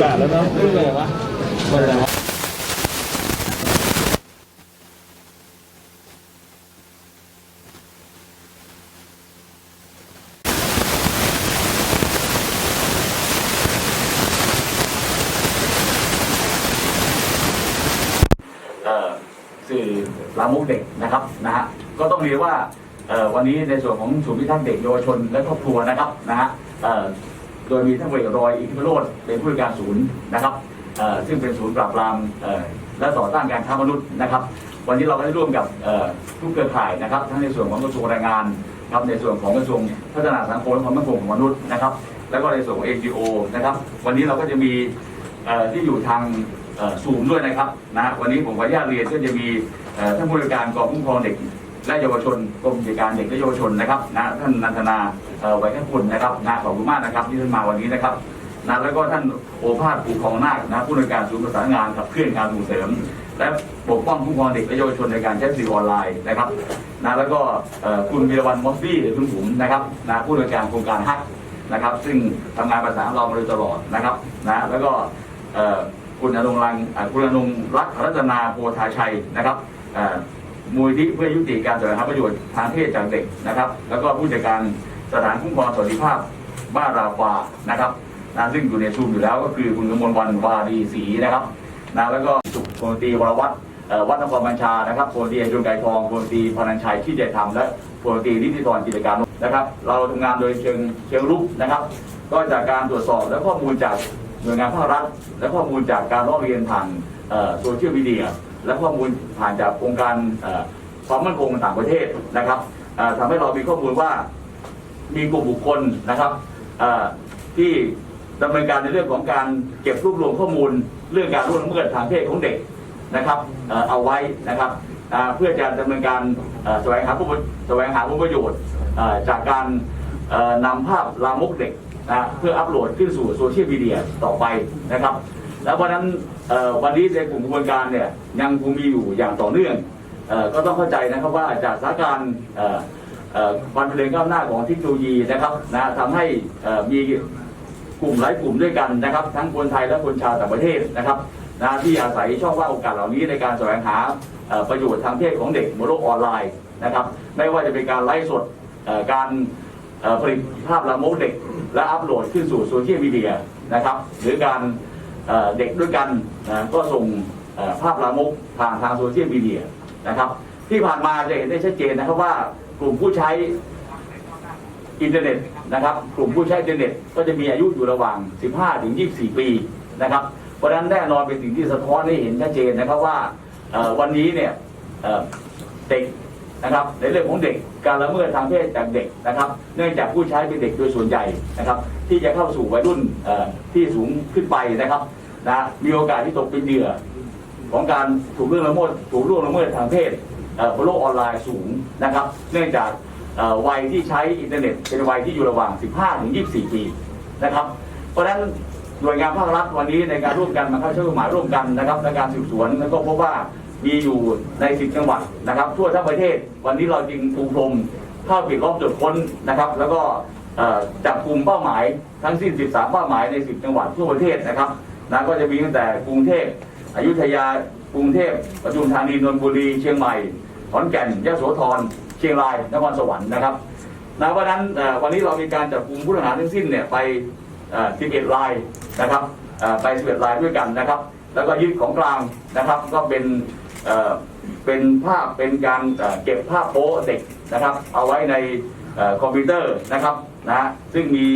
กาศแล้วเนาะเรื่องอะไรวะเอ่อสื่อลามกเด็กนะครับนะฮะก็ต้องเรียนว่าเออวันนี้ในส่วนของศูนย์พิทักษ์เด็กเยาวชนและครอบครัวนะครับนะฮะเออ โดยมีท่านเวรอยอิทธิพโรธเป็นผู้การศูนย์นะครับซึ่งเป็นศูนย์ปราบปรามและต่อต้านการค้ามนุษย์นะครับ วันนี้เราก็ได้ร่วมกับทุกเครือข่ายนะครับ ทั้งในส่วนของกระทรวงแรงงานครับในส่วนของกระทรวงพัฒนาสังคมและความมั่นคงของมนุษย์นะครับ แล้วก็ในส่วนของ NGO นะครับ วันนี้เราก็จะมีที่อยู่ทางซูมด้วยนะครับนะวันนี้ผมขออนุญาตเรียนก็จะมีท่านผู้บริการกองคุ้มครองเด็กและเยาวชนกรมกิจการเด็กและเยาวชนนะครับนะท่านนันทนา ไว้แค่คุณนะครับนะขอบคุณมากนะครับที่ท่านมาวันนี้นะครับนะแล้วก็ท่านโอภาสภูคองนาคนะผู้บริการศูนย์ประสานงานขับเคลื่อนการส่งเสริม และปกป้องคุ้มครองเด็กและเยาวชนในการใช้สื่อออนไลน์นะครับนะแล้วก็คุณวีรวันมอสบี้หรือคุณบุ๋มนะครับนะผู้บริการโครงการฮักนะครับ ซึ่งทำงานประสานเรามาโดยตลอดนะครับนะแล้วก็คุณอนงรังคุณอนงรักรัตนาโพธาชัยนะครับมูลที่เพื่อยุติการแสวงหาประโยชน์ทางเพศจากเด็กนะครับ แล้วก็ผู้จัดการ สถานคุ้มครองสวัสดิภาพบ้านราวานะครับนะซึ่งอยู่ในซูมอยู่แล้วก็คือคุณกมลวันวารีศรีนะครับนะแล้วก็สุขพลตรีวรวัฒน์วัฒนครบัญชานะครับพลตรีจุนไก่ทองพลตรีพนันชัยที่ใจธรรมและพลตรีนิติธรกิจการนะครับ เราทำงานโดยเชิงเชิงรุกนะครับ ก็จากการตรวจสอบและข้อมูลจากหน่วยงานภาครัฐ และข้อมูลจากการร้องเรียนผ่านโซเชียลมีเดียและข้อมูลผ่านจากองค์การความมั่นคงต่างประเทศนะครับทำให้เรามีข้อมูลว่า มีกลุ่มบุคคลนะครับที่ดำเนินการในเรื่องของการเก็บรวบรวมข้อมูล เรื่องการล่วงละเมิดทางเพศของเด็กนะครับเอาไว้นะครับเพื่อจะดำเนินการแสวงหาผลประแสวงหาผลประโยชน์จากการเอ่อนำภาพลามกเด็กนะเพื่ออัปโหลดขึ้นสู่โซเชียลมีเดียต่อไปนะครับ แล้ววันนั้นวันนี้ในกลุ่มกระบวนการเนี่ยยังคงมีอยู่อย่างต่อเนื่องอก็ต้องเข้าใจนะครับว่าจากสถานการณ์ วามเจริญก้าวหน้าของเทคโนโลยีนะครับนะทำให้มีกลุ่มหลายกลุ่มด้วยกันนะครับ ทั้งคนไทยและคนชาวต่างประเทศนะครับนะที่อาศัยช่องว่างโอกาสเหล่านี้ในการแสวงหาประโยชน์ทางเพศของเด็กบนโลกออนไลน์นะครับ ไม่ว่าจะเป็นการไลฟ์สดการผลิตภาพลามกเด็ก และอัปโหลดขึ้นสู่โซเชียลมีเดียนะครับ หรือการเด็กด้วยกันก็ส่งภาพลามกผ่านทางโซเชียลมีเดียนะครับ ที่ผ่านมาจะเห็นได้ชัดเจนนะครับว่า กลุ่มผู้ใช้อินเทอร์เน็ตนะครับ กลุ่มผู้ใช้อินเทอร์เน็ตก็จะมีอายุอยู่ระหว่าง 15 ถึง 24 ปีนะครับ เพราะฉะนั้นแน่นอนเป็นสิ่งที่สะท้อนให้เห็นชัดเจนนะครับว่าวันนี้เนี่ยเด็กนะครับในเรื่องของเด็กการละเมิดทางเพศจากเด็กนะครับ เนื่องจากผู้ใช้เป็นเด็กโดยส่วนใหญ่นะครับ ที่จะเข้าสู่วัยรุ่นที่สูงขึ้นไปนะครับนะมีโอกาสที่ตกเป็นเหยื่อของการถูกเรื่องละเมิดถูกล่วงละเมิดทางเพศ บนโลกออนไลน์สูงนะครับ เนื่องจากวัยที่ใช้อินเทอร์เน็ตเป็นวัยที่อยู่ระหว่าง 15 ถึง 24 ปีนะครับ เพราะฉะนั้นหน่วยงานภาครัฐวันนี้ในการร่วมกันมาเข้าใช้กฎหมายร่วมกันนะครับในการสืบสวนแล้วก็พบว่ามีอยู่ใน 10 จังหวัดนะครับ ทั่วทั้งประเทศวันนี้เราจึงปูพรมเข้าปิดล้อมตรวจค้นนะครับ แล้วก็จับกลุ่มเป้าหมายทั้งสิ้น 13 เป้าหมายใน 10 จังหวัดทั่วประเทศนะครับนะก็จะมีตั้งแต่กรุงเทพอยุธยากรุงเทพปทุมธานีนนทบุรีเชียงใหม่ ขอนแก่นยโสธรเชียงรายนครสวรรค์นะครับนะวันนั้นวันนี้เรามีการจับกลุ่มผู้ต้องหาทั้งสิ้นเนี่ยไปเอ่อ11รายนะครับไป 11รายด้วยกันนะครับ แล้วก็ยึดของกลางนะครับ ก็เป็นเป็นภาพเป็นการเก็บภาพโป๊เด็กนะครับ เอาไว้ในคอมพิวเตอร์นะครับนะซึ่งมี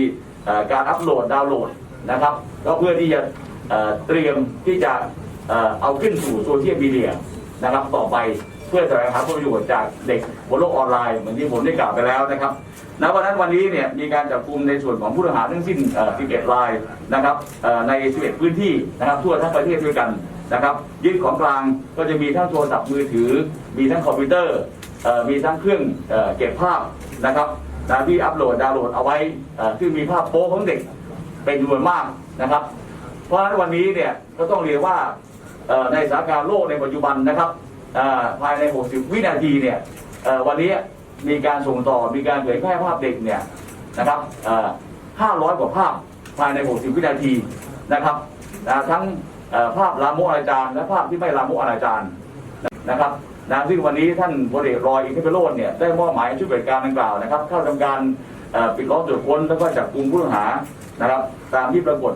การอัปโหลดดาวน์โหลดนะครับ ก็เพื่อที่จะเตรียมที่จะเอาขึ้นสู่โซเชียลมีเดียนะครับต่อไป เพื่อแสวงหาผลประโยชน์จากเด็กบนโลกออนไลน์เหมือนที่ผมได้กล่าวไปแล้วนะครับณวันนั้นวันนี้เนี่ยมีการจับกลุ่มในส่วนของผู้ต้องหาทั้งสิ้น 11 รายนะครับใน 11 พื้นที่นะครับทั่วทั้งประเทศด้วยกันนะครับยึดของกลางก็จะมีทั้งโทรศัพท์มือถือ มีทั้งคอมพิวเตอร์มีทั้งเครื่องเก็บภาพนะครับที่อัปโหลดดาวน์โหลดเอาไว้เอ่อที่มีภาพโป๊ของเด็กเป็นจำนวนมากนะครับ เพราะฉะนั้นวันนี้เนี่ยก็ต้องเรียนว่าในสถานการณ์โลกในปัจจุบันนะครับ ภายใน 60 วินาทีเนี่ยวันนี้มีการส่งต่อมีการเผยแพร่ภาพเด็กเนี่ยนะครับ500 กว่าภาพภายใน 60 วินาทีนะครับทั้งภาพลามกอนาจารและภาพที่ไม่ลามกอนาจารนะครับนะซึ่งวันนี้ท่านพลเอกรอยอินทรโรจน์เนี่ยได้มอบหมายชุดปฏิบัติการดังกล่าวนะครับ เข้าทำการปิดล้อมตรวจค้นแล้วก็จับกลุ่มผู้ต้องหานะครับ ตามที่ปรากฏ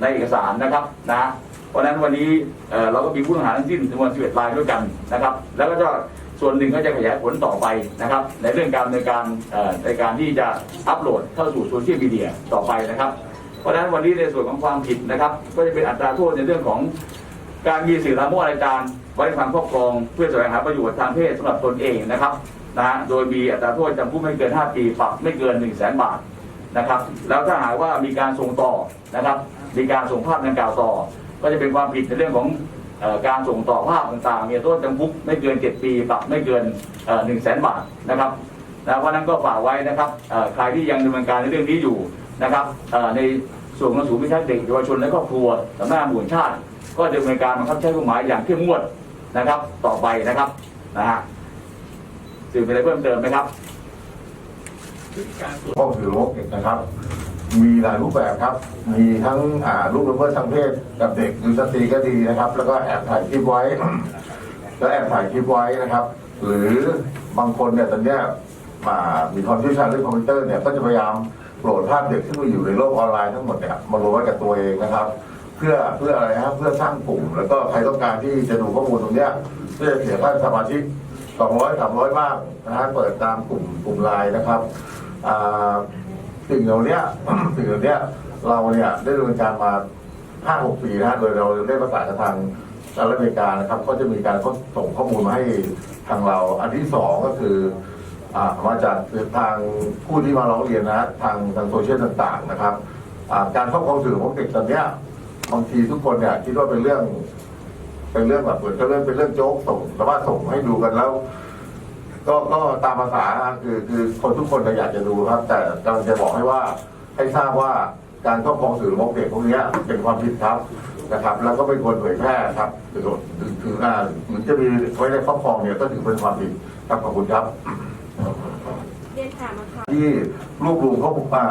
ในเอกสารนะครับนะเพราะฉะนั้นวันนี้เเราก็มีผู้ต้องหาทั้งสิ้นจำนวน11รายด้วยกันนะครับ แล้วก็จะส่วนหนึ่งก็จะขยายผลต่อไปนะครับ ในเรื่องการดำเนินการในการที่จะอัปโหลดเข้าสู่โซเชียลมีเดียต่อไปนะครับ เพราะฉะนั้นวันนี้ในส่วนของความผิดนะครับ ก็จะเป็นอัตราโทษในเรื่องของการมีสื่อละโมบอนาจารไว้ในความครอบครองเพื่อแสวงหาประโยชน์ทางเพศสำหรับตนเองนะครับนะฮะโดยมีอัตราโทษจำคุกไม่เกิน 5 ปี ปรับไม่เกิน 1 0 0 0 0แสนบาท นะครับ แล้วถ้าหากว่ามีการส่งต่อนะครับ มีการส่งภาพดังกล่าวต่อ ก็จะเป็นความผิดในเรื่องของออการส่งต่อภาพต่างๆมีโทษจำคุกไม่เกิน 7 ปีปรับไม่เกิน1 0 0 0 0แสนบาทนะครับนะเพราะนั้นก็ฝากไว้นะครับใครที่ยังดำเนินการในเรื่องนี้อยู่นะครับในส่วนของศูนย์พิทักษ์เด็กเยาวชนและครอบครัวสำนักงานตำรวจแห่งชาติ ก็จะดำเนินการบังคับใช้กฎหมายอย่างเข้มงวดนะครับ ต่อไปนะครับนะฮะสื่อมีอะไรเพิ่มเติมไหมครับ ข้อสื่อลบนะครับ มีหลายรูปแบบครับ มีทั้งอ่ารูปละเมิดทางเพศกับเด็กหรือสตรีก็ดีนะครับ แล้วก็แอบถ่ายคลิปไว้ แล้วแอบถ่ายคลิปไว้นะครับ หรือบางคนเนี่ยตอนเนี้ยมามีความเชี่ยวชาญเรื่องคอมพิวเตอร์เนี่ยก็จะพยายามโหลดภาพเด็กที่มาอยู่ในโลกออนไลน์ทั้งหมดเนี่ยมาลงไว้กับตัวเองนะครับ เพื่อเพื่ออะไรครับเพื่อสร้างกลุ่ม แล้วก็ใครต้องการที่จะดูข้อมูลตรงเนี้ยเพื่อจะเสียค่าสมาชิก200 300 บ้างนะฮะเปิดตามกลุ่มกลุ่มไลน์นะครับ สิ่งเหล่านี้สิ่งเหล่านี้เราเนี่ยได้ดำเนินการมา5-6ปีนะโดยเราได้ประสานกับทางสหรัฐอเมริกานะครับก็จะมีการส่งข้อมูลมาให้ทางเรา อันที่สองก็คือมาจากทางผู้ที่มาร้องเรียนนะ ทางทางโซเชียลต่าง ๆ นะครับการครอบครองสื่อของเด็กตอนเนี้ยบางทีทุกคนเนี่ยคิดว่าเป็นเรื่อง เป็นเรื่องแบบเหมือนกับเรื่องเป็นเรื่องโจ๊กส่งแต่ว่าส่งให้ดูกันแล้ว ก็ก็ตามภาษาคือคือคนทุกคนก็อยากจะดูครับ แต่กำลังจะบอกให้ว่าให้ทราบว่าการครอบครองสื่อมกเด็กพวกเนี้ยเป็นความผิดครับนะครับ แล้วก็เป็นคนเผยแพร่ครับถือถือถืออ่าหรือจะมีไว้ในครอบครองเนี่ยก็ถือเป็นความผิดครับขอบคุณครับเรียนถามมาค่ะที่รวบรวมข้อมูลมา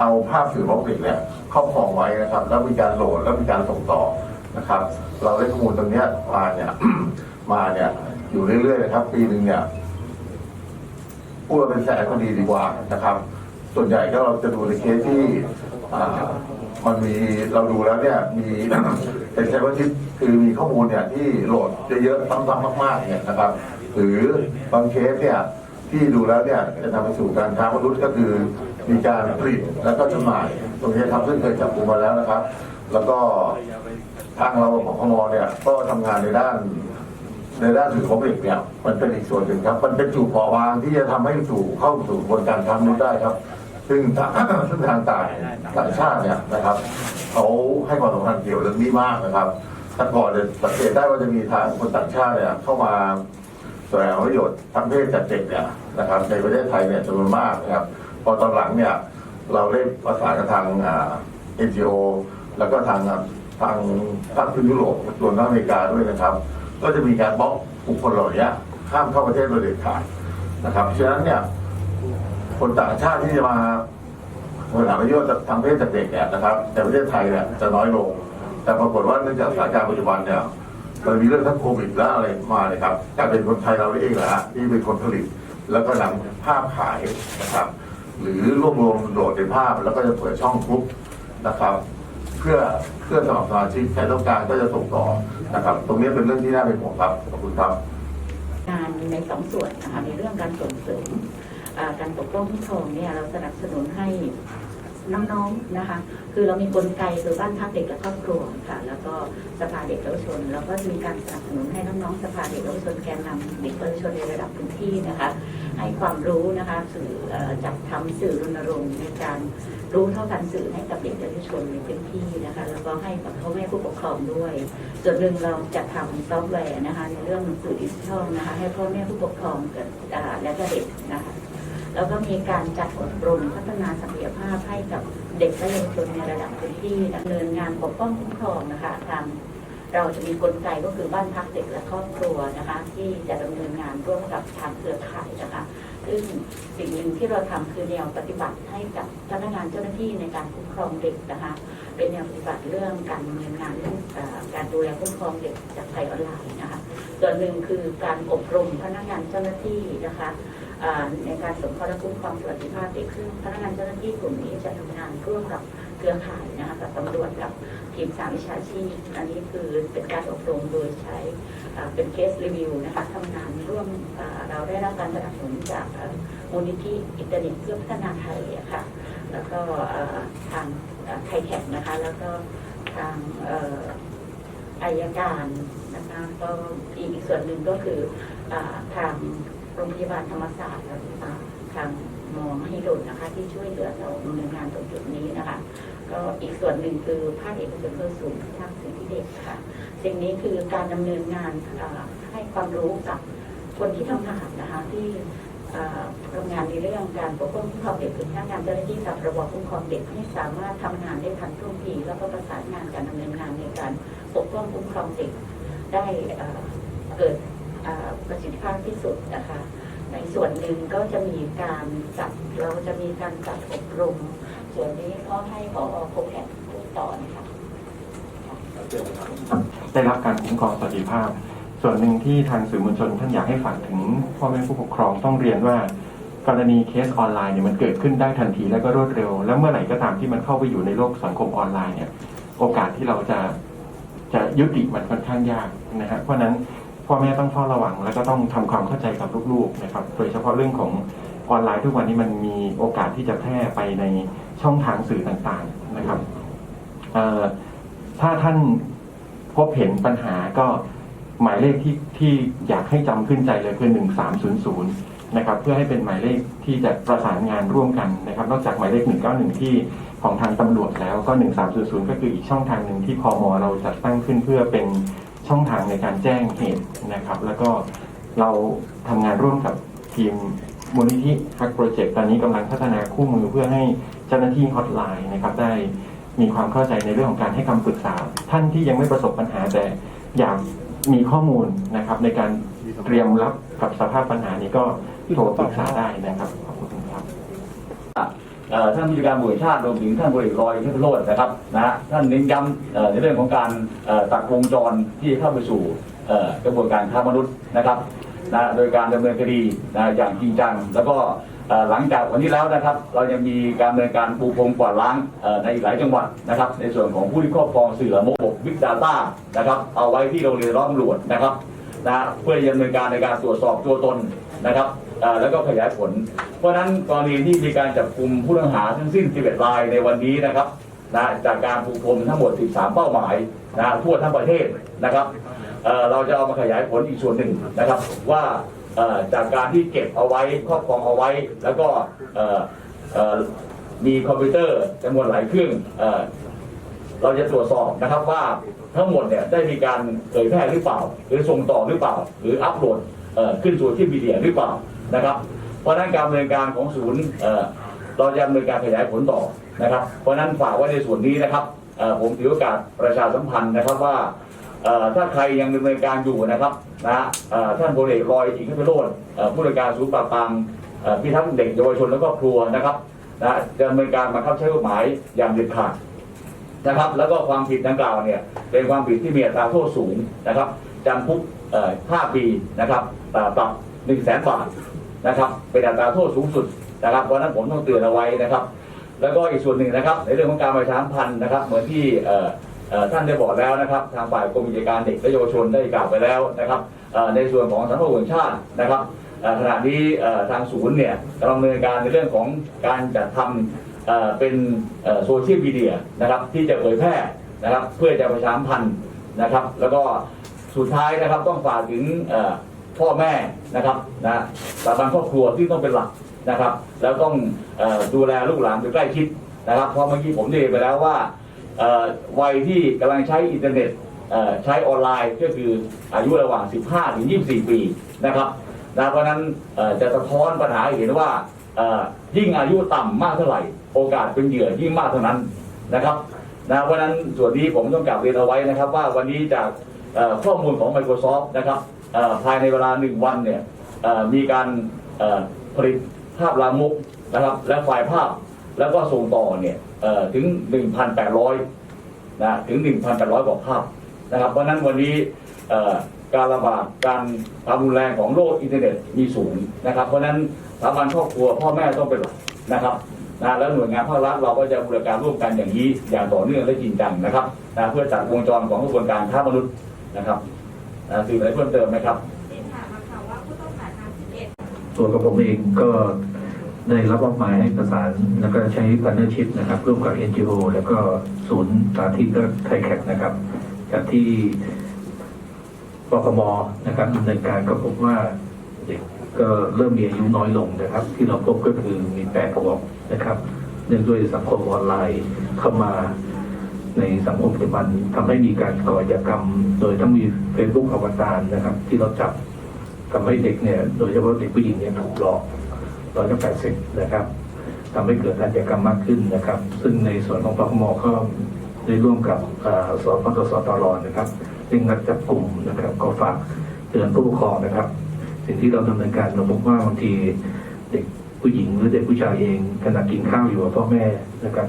เอาภาพสื่อมกเด็กเนี่ยครอบครองไว้นะครับ แล้วมีการโหลดแล้วมีการส่งต่อนะครับ เราได้ข้อมูลตรงเนี้ยมาเนี่ยมาเนี่ยอยู่เรื่อยๆนะครับ ปีหนึ่งเนี่ย พูดว่าเป็นแสนก็ดีดีกว่านะครับ ส่วนใหญ่ก็เราจะดูในเคสที่มันมีเราดูแล้วเนี่ยมีเป็นใช้ว่าทิศคือมีข้อมูลเนี่ยที่โหลดเยอะๆซ้ำๆมากๆเนี่ยนะครับ หรือบางเคสเนี่ยที่ดูแล้วเนี่ยจะนำไปสู่การค้ามนุษย์ก็คือมีการผลิตแล้วก็จำหน่ายตรงนี้ครับซึ่งเคยจับกลุมมาแล้วนะครับ แล้วก็ทางเราของพมเนี่ยก็ทำงานในด้าน ในด้านสื่อของเด็กเนี่ยมันเป็นอีกส่วนหนึ่งครับ มันเป็นจุดเปราะบางที่จะทำให้สู่เข้าสู่กระบวนการค้ามนุษย์ได้ครับ ซึ่งทางซึ่งทางต่างต่างชาติเนี่ยนะครับเขาให้ความสำคัญเกี่ยวเรื่องนี้มากนะครับแต่ก่อนเนี่ยสังเกตได้ว่าจะมีทางคนต่างชาติเนี่ยเข้ามาแสวงประโยชน์ทางเพศจากเด็กเนี่ยนะครับ ในประเทศไทยเนี่ยจำนวนมากนะครับ พอตอนหลังเนี่ยเราได้ประสานกับทางเอ่า NGO แล้วก็ทางทางทางพื้นยุโรปรวมทั้งอเมริกาด้วยนะครับ ก็จะมีการบล็อกบุคคลเหล่านี้ห้ามเข้าประเทศโดยเด็ดขาดนะครับฉะนั้นเนี่ยคนต่างชาติที่จะมาบริหาประโยชน์ทางเพศจากเด็กเนี่ยนะครับในประเทศไทยเนี่ยจะน้อยลง แต่ปรากฏว่าเนื่องจากสถานการณ์ปัจจุบันเนี่ยมันมีเรื่องทั้งโควิดและอะไรมาเลยครับกลายเป็นคนไทยเราเองแหละฮะที่เป็นคนผลิต แล้วก็นำภาพขายนะครับ หรือรวบรวมโหลดเป็นภาพแล้วก็จะเปิดช่องกรุ๊ปนะครับ เพื่อเพื่อสมับสมาชิกใครต้องการก็จะส่งต่อนะครับ ตรงนี้เป็นเรื่องที่น่าเป็นห่วงครับขอบคุณครับ งานในสองส่วนนะคะในเรื่องการส่งเสริมอ่าการปกป้องผู้ปกครองเนี่ยเราสนับสนุนให้ น้องๆนะคะ คือเรามีกลไกคือบ้านพักเด็กและครอบครัวค่ะ แล้วก็สภาเด็กเยาวชน แล้วก็มีการสนับสนุนให้น้องๆสภาเด็กเยาวชนแกนนำเด็กเยาวชนในระดับพื้นที่นะคะ ให้ความรู้นะคะสื่อจัดทำสื่อรณรงค์ในการรู้เท่าทันสื่อให้กับเด็กเยาวชนในพื้นที่นะคะ แล้วก็ให้กับพ่อแม่ผู้ปกครองด้วยส่วนหนึ่งเราจะทำซอฟต์แวร์นะคะในเรื่องสื่อดิจิทัลนะคะ ให้พ่อแม่ผู้ปกครองกับและก็เด็กนะคะ แล้วก็มีการจัดอบรมพัฒนาศักยภาพให้กับเด็กและเยาวชนในระดับพื้นที่ดำเนินงานปกป้องคุ้มครองนะคะทางเราจะมีกลไกก็คือบ้านพักเด็กและครอบครัวนะคะ ที่จะดำเนินงานร่วมกับทางเครือข่ายนะคะ ซึ่งสิ่งหนึ่งที่เราทำคือแนวปฏิบัติให้กับพนักงานเจ้าหน้าที่ในการคุ้มครองเด็กนะคะ เป็นแนวปฏิบัติเรื่องการดำเนินงานเรื่องการดูแลคุ้มครองเด็กจากภัยออนไลน์นะคะ ส่วนหนึ่งคือการอบรมพนักงานเจ้าหน้าที่นะคะ ในการสงเคราะห์และคุ้มครองสวัสดิภาพเด็กซึ่งพนักงานเจ้าหน้าที่กลุ่มนี้จะทำงานร่วมกับเครือข่ายนะคะกับตำรวจกับทีมสามวิชาชีพ อันนี้คือเป็นการอบรมโดยใช้เป็นเคสรีวิวนะคะทำงานร่วมเราได้รับการสนับสนุนจากมูลนิธิอินเทอร์เน็ตเพื่อพัฒนาไทยะค่ะแล้วก็ทางไทยแท็กนะคะแล้วก็ทางอายการนะคะก็อีกส่วนหนึ่งก็คืออทาง โรงพยาบาลธรรมศาสตร์อ่าทางหมอมหิดลนะคะ ที่ช่วยเหลือเราดำเนินงานตรงจุดนี้นะคะ ก็อีกส่วนหนึ่งคือภาคเอกชนเพื่อสูงทางสิทธิเด็กค่ะ สิ่งนี้คือการดำเนินงานให้ความรู้กับคนที่ทำงานนะคะที่ทำงานในเรื่องการปกป้องคุ้มครองเด็กคือพนักงานเจ้าหน้าที่กับระบบคุ้มครองเด็กให้สามารถทำงานได้ทันท่วงทีแล้วก็ประสานงานการดำเนินงานในการปกป้องคุ้มครองเด็กได้เกิด ประสิทธิภาพที่สุดนะคะ ในส่วนหนึ่งก็จะมีการจัดเราจะมีการจัดอบรม ส่วนนี้ก็ให้พอโคแคทพูดต่อนะคะได้รับการคุ้มครองสวัสดิภาพ ส่วนหนึ่งที่ทางสื่อมวลชนท่านอยากให้ฝากถึงพ่อแม่ผู้ปกครองต้องเรียนว่ากรณีเคสออนไลน์เนี่ยมันเกิดขึ้นได้ทันทีและก็รวดเร็ว แล้วเมื่อไหร่ก็ตามที่มันเข้าไปอยู่ในโลกสังคมออนไลน์เนี่ยโอกาสที่เราจะจะยุติมันค่อนข้างยากนะฮะเพราะนั้น พ่อแม่ต้องเฝ้าระวัง แล้วก็ต้องทำความเข้าใจกับลูกๆนะครับโดยเฉพาะเรื่องของออนไลน์ทุกวันนี้มันมีโอกาสที่จะแพร่ไปในช่องทางสื่อต่างๆนะครับถ้าท่านพบเห็นปัญหาก็หมายเลขที่ที่อยากให้จำขึ้นใจเลยคือ 1300 นะครับ เพื่อให้เป็นหมายเลขที่จะประสานงานร่วมกันนะครับ นอกจากหมายเลข 191 ที่ของทางตำรวจแล้วก็ 1300 ก็คืออีกช่องทางหนึ่งที่พมเราจัดตั้งขึ้นเพื่อเป็น ช่องทางในการแจ้งเหตุนะครับ แล้วก็เราทำงานร่วมกับทีมมูลนิธิฮักโปรเจกต์ตอนนี้กำลังพัฒนาคู่มือเพื่อให้เจ้าหน้าที่ฮอตไลน์นะครับได้มีความเข้าใจในเรื่องของการให้คำปรึกษา ท่านที่ยังไม่ประสบปัญหาแต่อยากมีข้อมูลนะครับ ในการเตรียมรับกับสภาพปัญหานี้ก็โทรปรึกษาได้นะครับขอบคุณครับ ท่านผู้จัดการบริชาติรวมถึงท่านบริรอยเทพโรจน์นะครับนะฮะท่านเน้นย้ำในเรื่องของการตัดวงจรที่เข้าไปสู่กระบวนการค้ามนุษย์นะครับนะโดยการดำเนินคดีนะอย่างจริงจัง แล้วก็หลังจากวันนี้แล้วนะครับ เรายังมีการดำเนินการปูพรมกวาดล้างในหลายจังหวัดนะครับ ในส่วนของผู้ที่ครอบครองสื่อระบบวิกดาต้านะครับ เอาไว้ที่โรงเรียนร้องตำรวจนะครับนะเพื่อดำเนินการในการตรวจสอบตัวตนนะครับ อ่อแล้วก็ขยายผล เพราะฉะนั้นกรณีที่มีการจับกลุ่มผู้ต้องหาทั้งสิ้น 11 รายในวันนี้นะครับนะจากการปูพรมทั้งหมด 13 เป้าหมายนะทั่วทั้งประเทศนะครับเอ่อเราจะเอามาขยายผลอีกส่วนหนึ่งนะครับว่าเอ่อจากการที่เก็บเอาไว้ครอบครองเอาไว้ แล้วก็เอ่อเอ่อมีคอมพิวเตอร์จำนวนหลายเครื่องเอ่อ เราจะตรวจสอบนะครับว่าทั้งหมดเนี่ยได้มีการเผยแพร่หรือเปล่า หรือส่งต่อหรือเปล่า หรืออัปโหลดเอ่อขึ้นสู่ที่มีเดียหรือเปล่า นะครับ เพราะนั้นการดำเนินการของศูนย์เราจะดำเนินการขยายผลต่อนะครับ เพราะนั้นฝากไว้ในส่วนนี้นะครับผมถือโอกาสประชาสัมพันธ์นะครับว่าถ้าใครยังดำเนินการอยู่นะครับนะท่านพลเอกรอยอิงคพิโรธเอ่อผู้ในวยการศูนย์ปราบปรามพิทักษ์เด็กเยาวชนและครอบครัวนะครับนะจะดำเนินการบังคับใช้กฎหมายอย่างเด็ดขาดนะครับ แล้วก็ความผิดดังกล่าวเนี่ยเป็นความผิดที่มีอัตราโทษสูงนะครับจำคุก5ปีนะครับต่อปรับ1 0 0 0 0แสนบาท นะครับเป็นอัตราโทษสูงสุดนะครับเพราะนั้นผมต้องเตือนเอาไว้นะครับ แล้วก็อีกส่วนหนึ่งนะครับ ในเรื่องของการประชาสัมพันธ์นะครับ เหมือนที่ท่านได้บอกแล้วนะครับ ทางฝ่ายกรมกิจการเด็กและเยาวชนได้กล่าวไปแล้วนะครับในส่วนของสำนักงานตำรวจแห่งชาตินะครับขณะนี้ทางศูนย์เนี่ยกำลังดำเนินการในเรื่องของการจัดทำเอ่อเป็นโซเชียลมีเดียนะครับที่จะเผยแพร่นะครับเพื่อจะประชาสัมพันธ์นะครับ แล้วก็สุดท้ายนะครับต้องฝากถึง พ่อแม่นะครับนะสถาบันครอบครัวที่ต้องเป็นหลักนะครับ แล้วต้องออดูแลลูกหลานโดยใกล้ชิดนะครับเพราะเมื่อกี้ผมได้เรียนไปแล้วว่าวัยที่กำลังใช้อินเทอร์เน็ตใช้ออนไลน์ก็คืออายุระหว่าง 15 ถึง 24 ปีนะครับนะเพราะนั้นจะสะท้อนปัญหาหเห็นว่ายิ่งอายุต่ำมากเท่าไหร่ โอกาสเป็นเหยื่อยิ่งมากเท่านั้นนะครับนะเพราะนั้นส่วนนี้ผมต้องกลับเรียนเอาไว้นะครับ ว่าวันนี้จากข้อมูลของ Microsoft นะครับ ภายในเวลาหนึ่งวันเนี่ยมีการผลิตภาพลามกนะครับและไฟล์ภาพแล้วก็ส่งต่อเนี่ยถึง 1,800นะถึง 1,800 กว่าภาพนะครับ เพราะนั้นวันนี้การระบาดการความรุนแรงของโลกอินเทอร์เน็ตมีสูงนะครับ เพราะฉะนั้นสถาบันครอบครัวพ่อแม่ต้องเป็นหลักนะครับนะแล้วหน่วยงานภาครัฐเราก็จะบริการร่วมกันอย่างนี้อย่างต่อเนื่องและจริงจังนะครับนะเพื่อจัดวงจรของกระบวนการค้ามนุษย์นะครับ นะสื่ออะไรเพิ่มเติมไหมครับเรียนถามมาค่ะว่าผู้ต้องหาทั้ง11ตัวกับผมเองก็ได้รับมอบหมายให้ประสานแล้วก็ใช้พันธชิพนะครับ ร่วมกับ NGO แล้วก็ศูนย์สาธิตและไทยแคนะครับ จากที่ปคมนะครับดำเนินการก็พบว่าเด็กก็เริ่มมีอายุน้อยลงนะครับ ที่เราพบก็คือมีแปดขวบนะครับ เนื่องด้วยสังคมออนไลน์เข้ามา ในสังคมปัจจุบันทำให้มีการก่ออาชญากรรม โดยทั้งมี Facebook อวตารนะครับ ที่เราจับทำให้เด็กเนี่ย โดยเฉพาะเด็กผู้หญิงเนี่ยถูกหลอกร้อยละแปดสิบนะครับทำให้เกิดอาชญากรรมมากขึ้นนะครับ ซึ่งในส่วนของปคมก็ได้ร่วมกับเอ่อสปตสตรนะครับเร่งรัดจับกลุ่มนะครับ ก็ฝากเตือนผู้ปกครองนะครับ สิ่งที่เราดำเนินการเราพบว่าบางทีเด็กผู้หญิงหรือเด็กผู้ชายเองขณะกินข้าวอยู่กับพ่อแม่นะครับ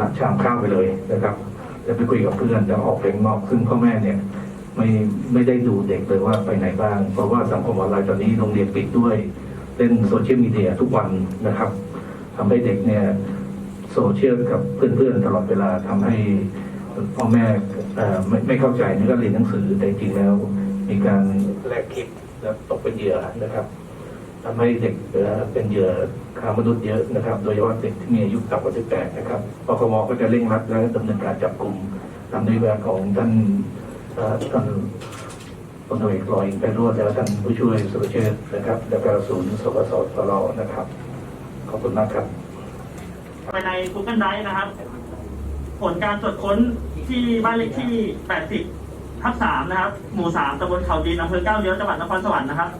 รับชามข้าวไปเลยนะครับ แล้วไปคุยกับเพื่อนจะออกเพลงนอกซึ่งพ่อแม่เนี่ยไม่ไม่ได้ดูเด็กเลยว่าไปไหนบ้าง เพราะว่าสังคมออนไลน์ตอนนี้โรงเรียนปิดด้วยเล่นโซเชียลมีเดียทุกวันนะครับทำให้เด็กเนี่ยโซเชียลกับเพื่อนๆตลอดเวลาทำให้พ่อแม่ไม่ไม่เข้าใจในกาเรียนหนังสือแต่จริงแล้ว มีการแลกคลิปแล้วตกเป็นเหยื่อนะครับ ทำให้เด็กเอ่อเป็นเหยื่อค้ามนุษย์เยอะนะครับ โดยเฉพาะเด็กที่มีอายุต่ำกว่า 18 นะครับปคมก็จะเร่งรัดและดำเนินการจับกลุ่มตามนโยบายของท่านท่านพลตรวจเอกลอยไปรวดแล้วท่านผู้ช่วยสุรเชษนะครับแล้วก็ศูนย์สวสตรนะครับ ขอบคุณมากครับไปใน Google Drive นะครับ ผลการตรวจค้นที่บ้านเลขที่ 80 ทับ 3 นะครับ หมู่ 3ตำบลเขาดินอำเภอเก้าเลี้ยวจังหวัดนครสวรรค์นะครับ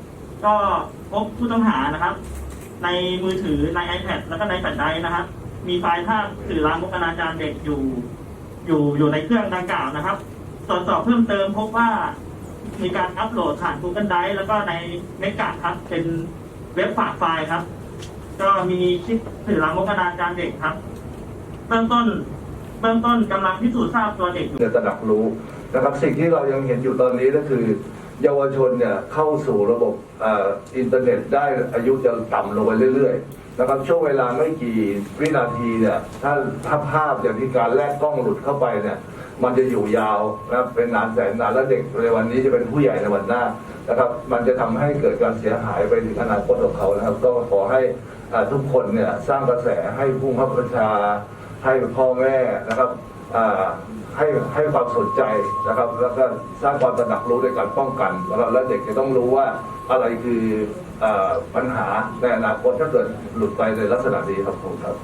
ก็พบผู้ต้องหานะครับ ในมือถือใน iPad แล้วก็ในแฟลชไดร์นะครับ มีไฟล์ภาพสื่อลามกอนาจารเด็กอยู่ อยู่อยู่ในเครื่องดังกล่าวนะครับ ตรวจสอบเพิ่มเติมพบว่ามีการอัปโหลดผ่าน Google Drive แล้วก็ในเมกะครับเป็นเว็บฝากไฟล์ครับ ก็มีคลิปสื่อลามกอนาจารเด็กครับเบื้องต้นเบื้องต้นกำลังพิสูจน์ทราบตัวเด็กอยู่จะตระหนักรู้นะครับสิ่งที่เรายังเห็นอยู่ตอนนี้ก็คือ เยาวชนเนี่ยเข้าสู่ระบบอ,อินเทอร์เน็ตได้อายุจะต่ำลงไปเรื่อยๆนะครับช่วงเวลาไม่กี่วินาทีเนี่ยถ้าถ้าภาพอย่างที่การแลกกล้องหลุดเข้าไปเนี่ยมันจะอยู่ยาวนะเป็นนานแสนนานและเด็กในวันนี้จะเป็นผู้ใหญ่ในวันหน้านะครับ มันจะทำให้เกิดการเสียหายไปถึงอนาคตของเขานะครับ ก็ขอให้ทุกคนเนี่ยสร้างกระแสให้ผู้บังคับบัญชาให้พ่อแม่นะครับ ให้ให้ความสนใจนะครับ แล้วก็สร้างความตระหนักรู้ในการป้องกันแล้วและเด็กจะต้องรู้ว่าอะไรคืออปัญหาในอนาคตถ้าเกิดหลุดไปในลักษณะนี้ครับผมครับ